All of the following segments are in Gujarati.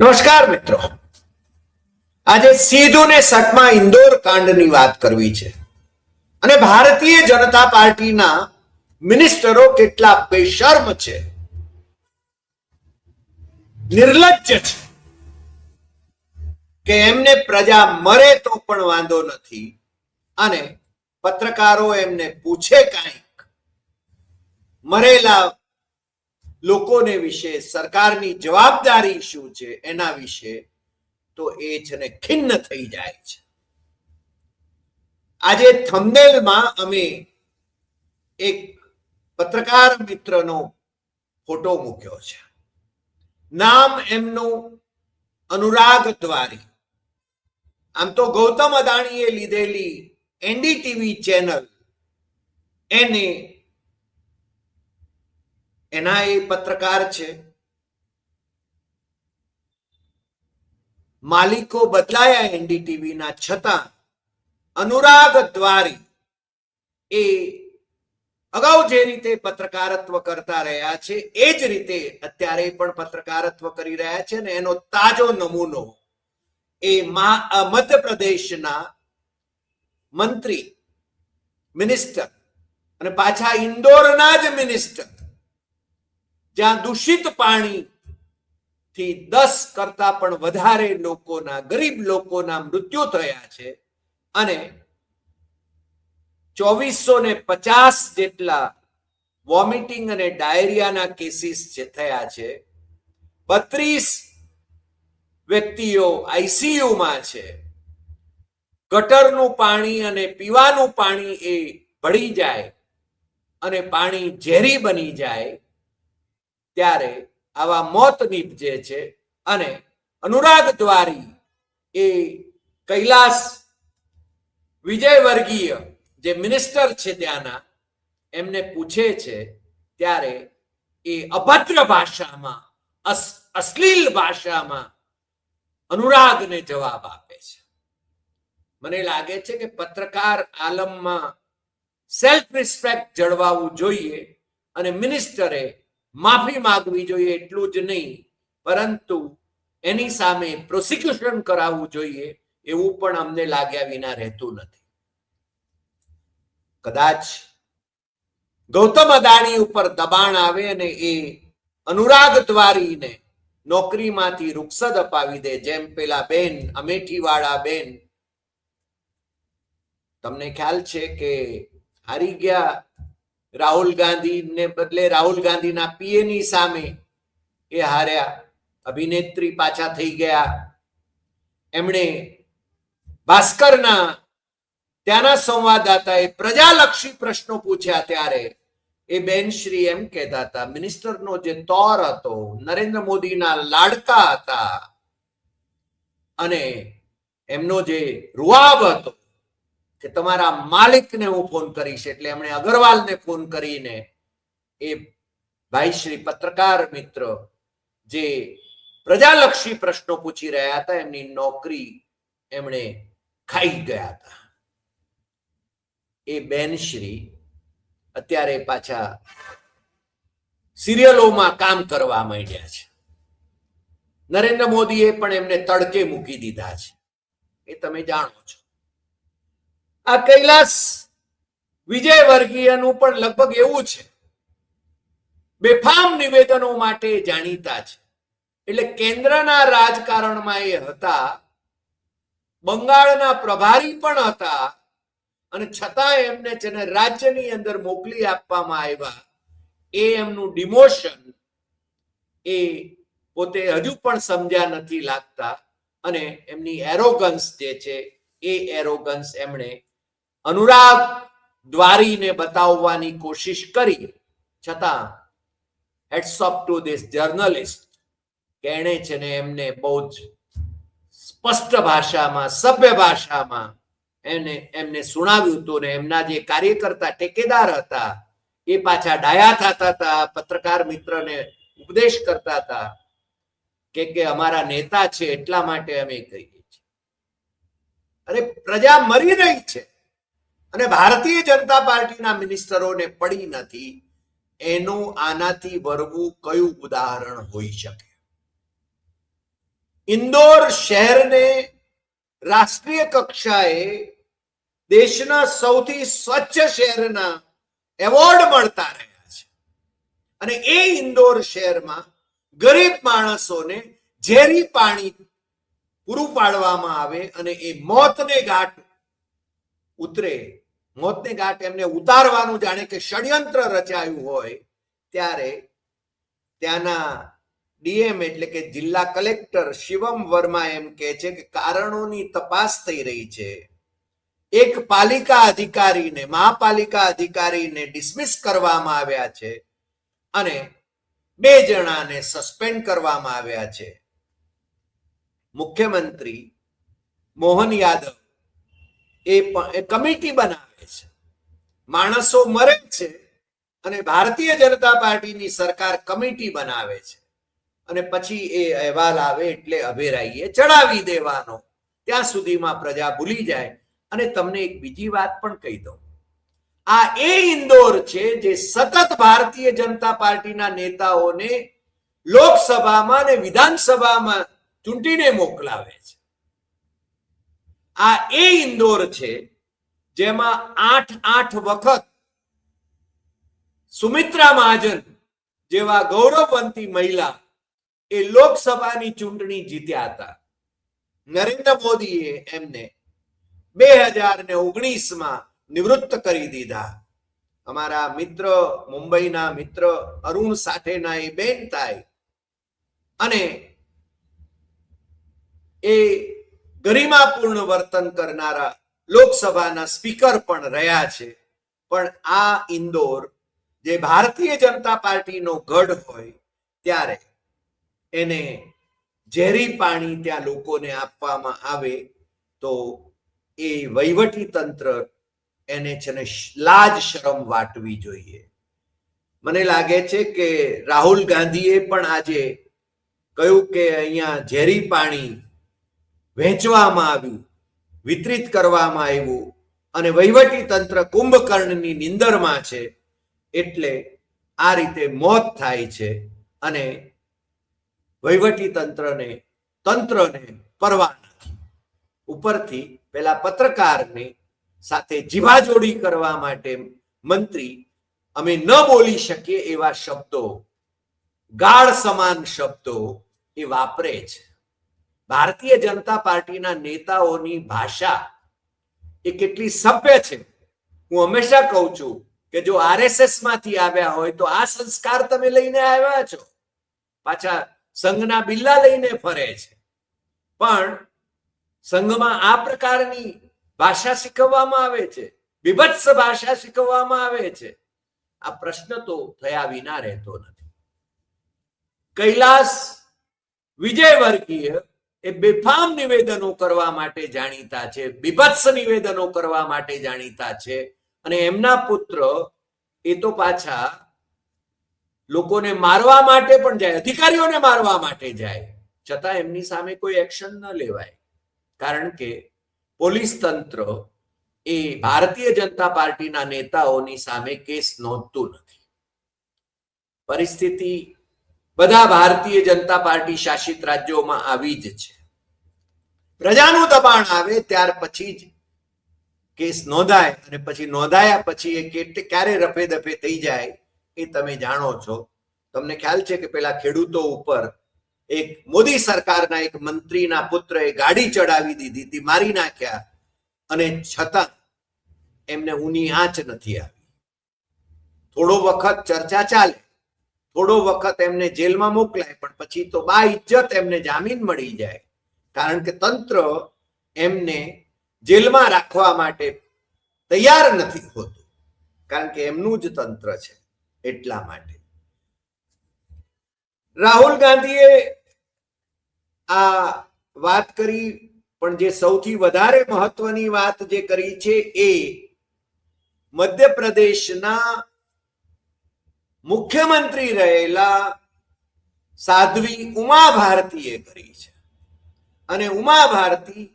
નમસ્કાર મિત્રો. આજે સીધું ને સટમાં ઇન્દોર કાંડની વાત કરવી છે. અને ભારતીય જનતા પાર્ટીના મિનિસ્ટરો કેટલા બેશર્મ છે. નિર્લજ્જ છે. કે એમને પ્રજા મરે તો પણ વાંધો નથી. અને પત્રકારો એમને પૂછે કાંઈક. મરેલા લોકોને વિશે, સરકારની જવાબદારી શું છે એના વિશે, તો એ છે ને ખિન્ન થઈ જાય છે. આજે થંબનેલમાં અમે એક પત્રકાર મિત્રનો ફોટો મૂક્યો છે. નામ એમનું અનુરાગ દ્વારી. આમ તો ગૌતમ અદાણીએ લીધેલી એનડીટીવી ચેનલ એને એના એ પત્રકાર છે. માલિકો બદલાયા એનડીટીવી ના છતાં અનુરાગ દ્વારી એ અગાઉ જે રીતે પત્રકારત્વ કરતા રહ્યા છે, એ જ રીતે અત્યારે પણ પત્રકારત્વ કરી રહ્યા છે ને એનો તાજો નમૂનો એ મધ્યપ્રદેશના મંત્રી, મિનિસ્ટર અને પાછા ઇન્દોરના જ મિનિસ્ટર જ્યાં દૂષિત પાણી થી દસ કરતા પણ વધારે લોકોના, ગરીબ લોકોના મૃત્યુ થયા છે અને ચોવીસો ને પચાસ જેટલા વોમિટિંગ અને ડાયરિયાના કેસીસ જે થયા છે, બત્રીસ વ્યક્તિઓ આઈસીયુમાં છે. ગટરનું પાણી અને પીવાનું પાણી એ ભળી જાય અને પાણી ઝેરી બની જાય. ત્યારે આવા મોત નીપજે છે અને અનુરાગ દ્વારી એ કૈલાસ વિજયવર્ગીય જે મિનિસ્ટર છે ત્યાંના, એમને પૂછે છે ત્યારે એ અભદ્ર ભાષામાં અશ્લીલ ભાષામાં અનુરાગને જવાબ આપે છે. મને લાગે છે કે પત્રકાર આલમમાં સેલ્ફ રિસ્પેક્ટ જળવાવું જોઈએ અને મિનિસ્ટરે માફી માંગવી જોઈએ એટલું જ નહીં, પરંતુ એની સામે પ્રોસિક્યુશન કરાવવું જોઈએ એવું પણ અમને લાગ્યા વિના રહેતું નથી. કદાચ ગૌતમ અદાણી ઉપર દબાણ આવે અને એ અનુરાગ દ્વારીને નોકરીમાંથી રૂખસદ અપાવી દે, જેમ પેલા બેન, અમેઠીવાળા બેન. તમને ખ્યાલ છે કે હારી ગયા રાહુલ ગાંધીને બદલે રાહુલ ગાંધીના પીએની સામે એ હાર્યા, અભિનેત્રી પાછા થઈ ગયા. એમણે ભાસ્કરના ત્યાંના સંવાદદાતાએ પ્રજાલક્ષી પ્રશ્નો પૂછ્યા ત્યારે એ બેન શ્રી એમ કહેતા હતા, મિનિસ્ટરનો જે તોર હતો, નરેન્દ્ર મોદીના લાડકા હતા અને એમનો જે રૂઆબ હતો કે તમારા માલિકને હું ફોન કરીશ એટલે એમણે અગરવાલને ફોન કરીને એ ભાઈ શ્રી પત્રકાર મિત્ર જે પ્રજાલક્ષી પ્રશ્નો પૂછી રહ્યા હતા, એમની નોકરી એમણે ખાઈ ગયા હતા. એ બેન શ્રી અત્યારે પાછા સિરિયલોમાં કામ કરવા માંડ્યા છે. નરેન્દ્ર મોદીએ પણ એમને તડકે મૂકી દીધા છે. એ તમે જાણો છો. આ કૈલાસ વિજયવર્ગીયનું પણ લગભગ એવું છે. બેફામ નિવેદનો માટે જાણીતા છે. એટલે કેન્દ્રના રાજકારણમાં એ હતા, બંગાળના પ્રભારી પણ હતા, અને છતાં એમને જેને રાજ્યની અંદર મોકલી આપવામાં આવ્યા. એ એમનું ડિમોશન એ પોતે હજુ પણ સમજ્યા નથી લાગતા. અને એમની એરોગન્સ જે છે, એ એરોગન્સ એમણે અનુરાગ દ્વારીને બતાવવાની કોશિશ કરી, છતાં hats off to this journalist એણે છે ને એમને બહુ જ સ્પષ્ટ ભાષામાં, સભ્ય ભાષામાં એને એમને સુણાવ્યું હતું ને એમના જે કાર્યકર્તા, ટેકેદાર હતા, એ પાછા ડાયા થતા હતા, પત્રકાર મિત્રને ઉપદેશ કરતા હતા કે કે અમારા નેતા છે એટલા માટે અમે કહીએ છીએ. અરે પ્રજા મરી રહી છે. અને ભારતીય જનતા પાર્ટીના મિનિસ્ટરોને પડી નથી એનું આનાથી વરવું કયું ઉદાહરણ હોઈ શકે? ઇન્દોર શહેરને રાષ્ટ્રીય કક્ષાએ દેશના સૌથી સ્વચ્છ શહેરના એવોર્ડ મળતા રહ્યા છે. અને એ ઇન્દોર શહેરમાં ગરીબ માણસોને ઝેરી પાણી પૂરું પાડવામાં આવે અને એ મોતને ઘાટ ઉતરે મોતને ગાંઠ એમને ઉતારવાનું જાણે કે ષડયંત્ર રચાયું હોય, ત્યારે ત્યાંના ડીએમ એટલે કે જિલ્લા કલેક્ટર શિવમ વર્મા એમ કહે છે કે કારણોની તપાસ થઈ રહી છે. એક પાલિકા અધિકારીને, મહાપાલિકા અધિકારીને ડિસમિસ કરવામાં આવ્યા છે અને બે જણાને સસ્પેન્ડ કરવામાં આવ્યા છે. મુખ્યમંત્રી મોહન યાદવ એ કમિટી બનાવે છે. માણસો મરે છે અને ભારતીય જનતા પાર્ટીની સરકાર કમિટી બનાવે છે. અને પછી એ અહેવાલ આવે એટલે અભેરાઈએ ચડાવી દેવાનો. ત્યાં સુધીમાં પ્રજા ભૂલી જાય. અને તમને એક બીજી વાત પણ કહી દઉં. આ એ ઇન્દોર છે જે સતત ભારતીય જનતા પાર્ટીના નેતાઓને લોકસભામાં અને વિધાનસભામાં ચૂંટીને મોકલાવે છે. આ એ ઇન્દોર છે જેમાં આઠ આઠ વખત સુમિત્રા મહાજન જેવા ગૌરવવંતી મહિલા એ લોકસભાની ચૂંટણી જીત્યા હતા. નરેન્દ્ર મોદીએ એમને બે હજાર ને ઓગણીસમાં નિવૃત્ત કરી દીધા. અમારા મિત્ર, મુંબઈના મિત્ર અરુણ સાથેના એ બેન થાય. અને એ ગરિમાપૂર્ણ વર્તન કરનારા લોકસભાના સ્પીકર પણ રહ્યા છે. પણ આ ઇન્દોર, જે ભારતીય જનતા પાર્ટીનો ગઢ હોય, ત્યારે એને ઝેરી પાણી ત્યાં લોકોને આપવામાં આવે, તો એ વહીવટી તંત્ર એને છે ને લાજ શરમ વાટવી જોઈએ. મને લાગે છે કે રાહુલ ગાંધીએ પણ આજે કહ્યું કે અહીંયા ઝેરી પાણી વહેંચવામાં આવ્યું, વિતરિત કરવામાં આવ્યું અને વહીવટી તંત્ર કુંભકર્ણની નિંદરમાં છે એટલે આ રીતે મોત થાય છે અને વહીવટી તંત્રને તંત્રને પરવા નથી. ઉપરથી પેલા પત્રકારને સાથે જીભાજોડી કરવા માટે મંત્રી, અમે ન બોલી શકીએ એવા શબ્દો ગાળ સમાન શબ્દો એ વાપરે છે. ભારતીય જનતા પાર્ટીના નેતાઓની ભાષા એ કેટલી સભ્ય છે. હું હંમેશા કહું છું કે જો આરએસએસમાંથી આવ્યા હોય તો આ સંસ્કાર તમે લઈને આવ્યા છો. પાછા સંઘના બિલ્લા લઈને ફરે છે. પણ સંઘમાં આ પ્રકારની ભાષા શીખવવામાં આવે છે. વિભત્સ ભાષા શીખવવામાં આવે છે. આ પ્રશ્ન તો થયા વિના રહેતો નથી. કૈલાસ વિજયવર્ગીય એ બેફામ નિવેદનો કરવા માટે જાણીતા છે, બીભત્સ નિવેદનો કરવા માટે જાણીતા છે. અને એમના પુત્ર એ તો પાછા લોકોને મારવા માટે પણ જાય, અધિકારીઓને મારવા માટે જાય. છતાં એમની સામે કોઈ એક્શન ન લેવાય. કારણ કે પોલીસ તંત્ર એ ભારતીય જનતા પાર્ટીના નેતાઓની સામે કેસ નોંધતું નથી. પરિસ્થિતિ બધા ભારતીય જનતા પાર્ટી શાસિત રાજ્યોમાં આવી જ છે. પ્રજાનું દબાણ આવે ત્યાર પછી જ કેસ નોંધાય અને પછી નોંધાયા પછી એ ક્યારે રફે દફે થઈ જાય એ તમે જાણો છો. તમને ખ્યાલ છે કે પેલા ખેડૂતો ઉપર એક મોદી સરકારના એક મંત્રીના પુત્રએ ગાડી ચડાવી દીધી હતી મારી નાખ્યા અને છતાં એમને ઊની આંચ નથી આવી. થોડો વખત ચર્ચા ચાલે, થોડો વખત એમને જેલમાં મોકલાય, પણ પછી તો બા ઇજ્જત એમને જામીન મળી જાય. કારણ કે તંત્ર એમને જેલમાં રાખવા માટે તૈયાર નથી હોતું. કારણ કે એમનું જ તંત્ર છે એટલા માટે. રાહુલ ગાંધીએ આ વાત કરી, પણ જે સૌથી વધારે મહત્વની વાત જે કરી છે એ મધ્યપ્રદેશના મુખ્યમંત્રી રહેલા સાધ્વી ઉમા ભારતીએ કરી છે. અને ઉમા ભારતી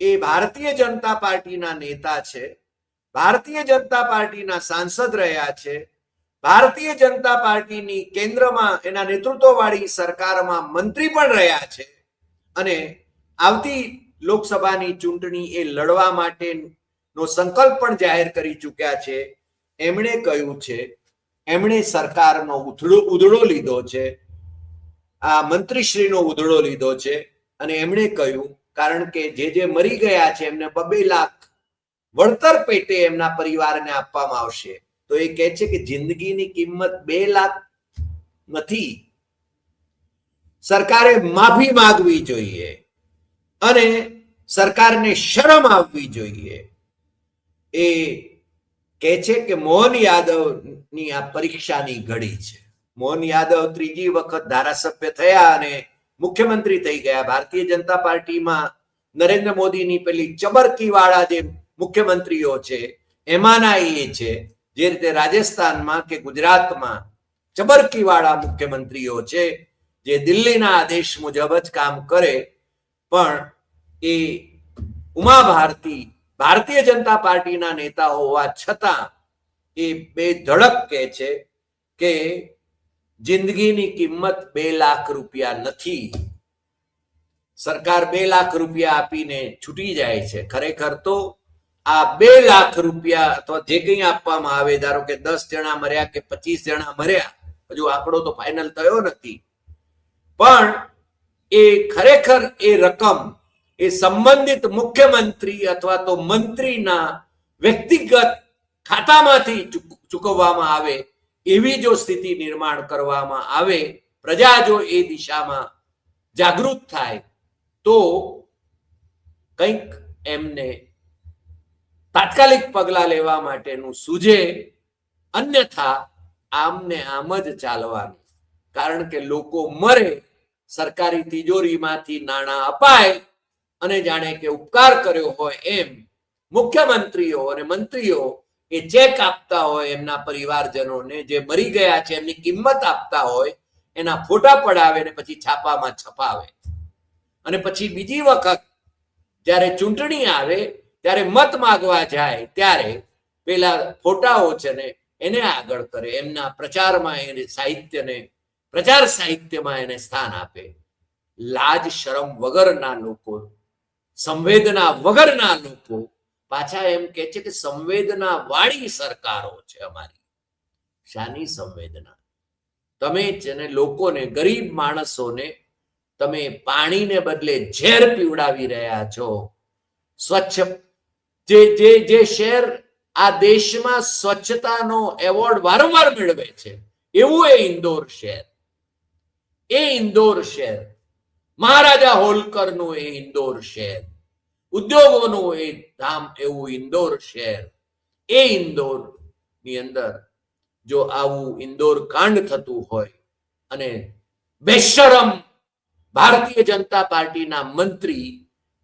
એ ભારતીય જનતા પાર્ટીના નેતા છે, ભારતીય જનતા પાર્ટીના સાંસદ રહ્યા છે, ભારતીય જનતા પાર્ટીની કેન્દ્રમાં એના નેતૃત્વવાળી સરકારમાં મંત્રી પણ રહ્યા છે અને આવતી લોકસભાની ચૂંટણી એ લડવા માટેનો સંકલ્પ પણ જાહેર કરી ચૂક્યા છે. એમણે કહ્યું છે, એમણે સરકારનો ઉધડો ઉધડો લીધો છે, આ મંત્રીશ્રીનો ઉધડો લીધો છે. અને એમણે કહ્યું, કારણ કે જે જે મરી ગયા છે, એમને બબે લાખ વળતર પેટે એમના પરિવારને આપવામાં આવશે. તો એ કહે છે કે જિંદગીની કિંમત બે લાખ નથી. સરકારે માફી માંગવી જોઈએ અને સરકારને શરમ આવવી જોઈએ. એ કહે છે કે મોહન યાદવની આ પરીક્ષાની ઘડી છે. મોહન યાદવ ત્રીજી વખત ધારાસભ્ય થયા અને મુખ્યમંત્રી થઈ ગયા. ભારતીય જનતા પાર્ટીમાં નરેન્દ્ર મોદીની પેલી ચબરકી વાળા જે મુખ્યમંત્રીઓ છે, એમાંના એ છે, જે રીતે રાજસ્થાનમાં કે ગુજરાતમાં ચબરકી વાળા મુખ્યમંત્રીઓ છે, જે દિલ્હીના આદેશ મુજબ જ કામ કરે, પણ એ ઉમા ભારતી ભારતીય જનતા પાર્ટીના નેતા હોવા છતાં એ બે ધડક કહે છે કે જિંદગીની કિંમત બે લાખ રૂપિયા નથી. સરકાર બે લાખ રૂપિયા આપીને છૂટી જાય છે. ખરેખર તો આ બે લાખ રૂપિયા અથવા જે કંઈ આપવામાં આવે, ધારો કે દસ જણા મર્યા કે પચીસ જણા મર્યા, હજુ આંકડો તો ફાઇનલ થયો નથી. પણ એ ખરેખર એ રકમ એ સંબંધિત મુખ્યમંત્રી અથવા તો મંત્રીના વ્યક્તિગત ખાતામાંથી ચૂક- ચૂકવવામાં આવે એવી જો સ્થિતિ નિર્માણ કરવામાં આવે, પ્રજા જો એ દિશામાં જાગૃત થાય, તો કંઈક એમને તાત્કાલિક પગલા લેવા માટેનું સૂજે, અન્યથા આમને આમ જ ચાલવાનું. કારણ કે લોકો મરે, સરકારી તિજોરીમાંથી નાણાં અપાય, અને જાણે કે ઉપકાર કર્યો હોય એમ મુખ્યમંત્રીઓ અને મંત્રીઓ એ ચેક આપતા હોય એમના પરિવારજનોને, જે મરી ગયા છે, એમની કિંમત આપતા હોય, એના ફોટા પડાવે ને પછી છાપામાં છપાવે. અને પછી બીજી વખત જ્યારે ચૂંટણી આવે, ત્યારે મત માગવા જાય, ત્યારે પેલા ફોટાઓ છે ને એને આગળ કરે, એમના પ્રચારમાં એને સાહિત્યને, પ્રચાર સાહિત્યમાં એને સ્થાન આપે. લાજ, શરમ વગરના લોકો, સંવેદના વગરના લોકો પાછા એમ કે છે કે સંવેદના વાળી સરકારો છે અમારી. શાની સંવેદના? તમે જેને લોકોને, ગરીબ માણસોને તમે પાણીને બદલે ઝેર પીવડાવી રહ્યા છો, સ્વચ્છ, જે જે જે શહેર આ દેશમાં સ્વચ્છતાનો એવોર્ડ વારંવાર મેળવે છે, એવું એ ઇન્દોર શહેર. એ ઇન્દોર શહેર. મહારાજા હોલકરનું એ ઇન્દોર શહેર. ઉદ્યોગોનું એ ધામ એવું ઇન્દોર શહેર. એ ઇન્દોરની અંદર જો આવું ઇન્દોર કાંડ થતું હોય અને બેશરમ ભારતીય જનતા પાર્ટીના મંત્રી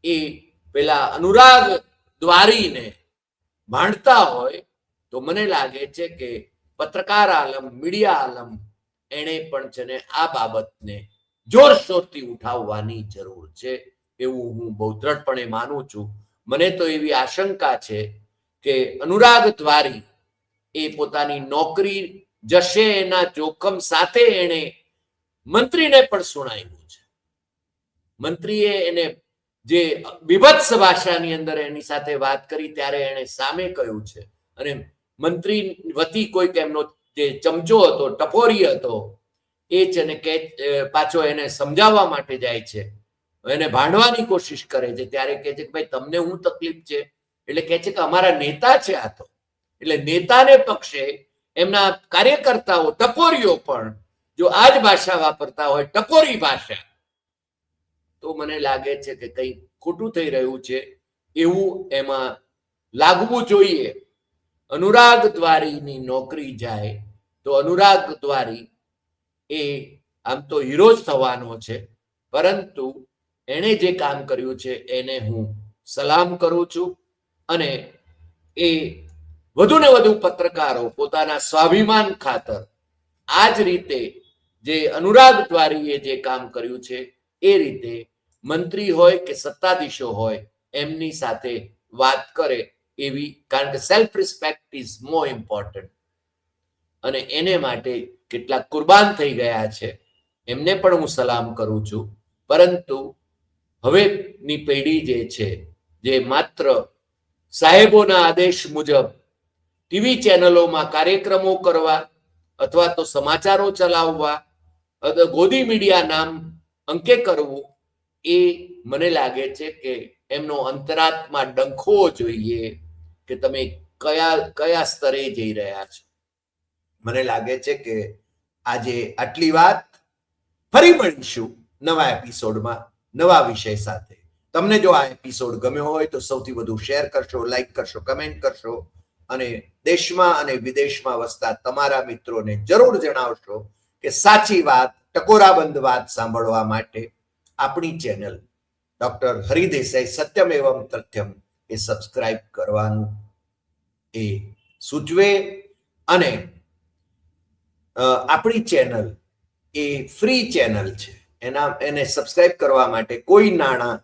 એ પેલા અનુરાગ દ્વારીને ભાંડતા હોય તો મને લાગે છે કે પત્રકાર આલમ, મીડિયા આલમ એણે પણ છે ને આ બાબતને જોરશોરથી ઉઠાવવાની જરૂર છે. એવું હું બહુ દ્રઢપણે માનું છું. મને તો એવી આશંકા છે કે અનુરાગ દ્વારી એ પોતાની નોકરી જશે એના જોખમ સાથે એને મંત્રીને પણ સુણાવ્યું છે. મંત્રીએ એને જે વિભત્સ ભાષાની અંદર એની સાથે વાત કરી ત્યારે એણે સામે કહ્યું છે. અને મંત્રી વતી કોઈક એમનો જે ચમચો હતો, ટપોરી હતો, એ જ એને કે પાછો એને સમજાવવા માટે જાય છે. એને ભાંડવાની કોશિશ કરે છે. ત્યારે કહે છે કે ભાઈ, તમને હું તકલીફ છે? એટલે કહે છે કે અમારા નેતા છે આ તો. એટલે નેતાને પક્ષે એમના કાર્યકર્તાઓ ટપોરીઓ પણ જો આ જ ભાષા વાપરતા હોય ટપોરી ભાષા, તો મને લાગે છે કે કંઈ ખોટું થઈ રહ્યું છે. એવું એમાં લાગવું જોઈએ. અનુરાગ દ્વારીની નોકરી જાય, તો અનુરાગ દ્વારી એ આમ તો હીરો જ થવાનો છે. પરંતુ એણે જે કામ કર્યું છે, એને હું સલામ કરું છું અને એ વધુ ને વધુ પત્રકારો પોતાના સ્વાભિમાન ખાતર આ જ રીતે જે અનુરાગ દ્વારીએ જે કામ કર્યું છે, એ રીતે મંત્રી હોય કે સત્તાધીશો હોય, એમની સાથે વાત કરે એવી કારણ કે self respect is more important અને એને માટે કેટલાક કુરબાન થઈ ગયા છે. એમને પણ હું સલામ કરું છું. પરંતુ હવેની પેઢી જે છે, જે માત્ર સાહેબોના આદેશ મુજબ ટીવી ચેનલોમાં કાર્યક્રમો કરવા અથવા તો સમાચારો ચલાવવા અથવા ગોદી મીડિયા નામ અંકે કરવું, એ મને લાગે છે કે એમનો અંતરાત્મા ડંખવો જોઈએ કે તમે કયા કયા સ્તરે જઈ રહ્યા છો. મને લાગે છે કે આજે આટલી વાત ફરી મળીશું નવા એપિસોડમાં. નવા વિષય સાથે. તમને જો આ એપિસોડ ગમ્યો હોય તો સૌથી વધુ શેર કરશો લાઈક કરશો કમેન્ટ કરશો અને દેશમાં અને વિદેશમાં વસતા તમારા મિત્રોને જરૂર જણાવશો કે સાચી વાત, ટકોરાબંધ વાત સાંભળવા માટે આપણી ચેનલ ડોક્ટર હરિદેસાઈ સત્યમ એવમ તથ્યમ એ સબસ્ક્રાઇબ કરવાનું એ સૂચવે અને આપણી ચેનલ એ ફ્રી ચેનલ છે. એના, એને સબસ્ક્રાઇબ કરવા માટે કોઈ નાણાં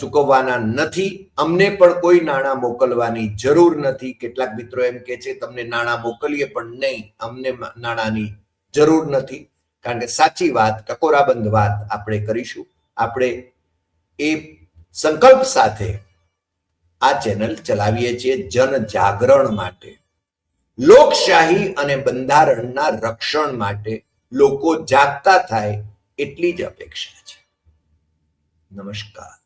ચૂકવવાના નથી. અમને પણ કોઈ નાણાં મોકલવાની જરૂર નથી. કેટલાક મિત્રો એમ કે છે, તમને નાણાં મોકલીએ પણ નહીં. અમને નાણાંની જરૂર નથી. કારણ કે સાચી વાત ટકોરાબંધ વાત આપણે કરીશું. આપણે એ સંકલ્પ સાથે આ ચેનલ ચલાવીએ છીએ જન જાગરણ માટે. લોકશાહી અને બંધારણના રક્ષણ માટે લોકો જાગતા થાય એટલી જ અપેક્ષા છે. નમસ્કાર.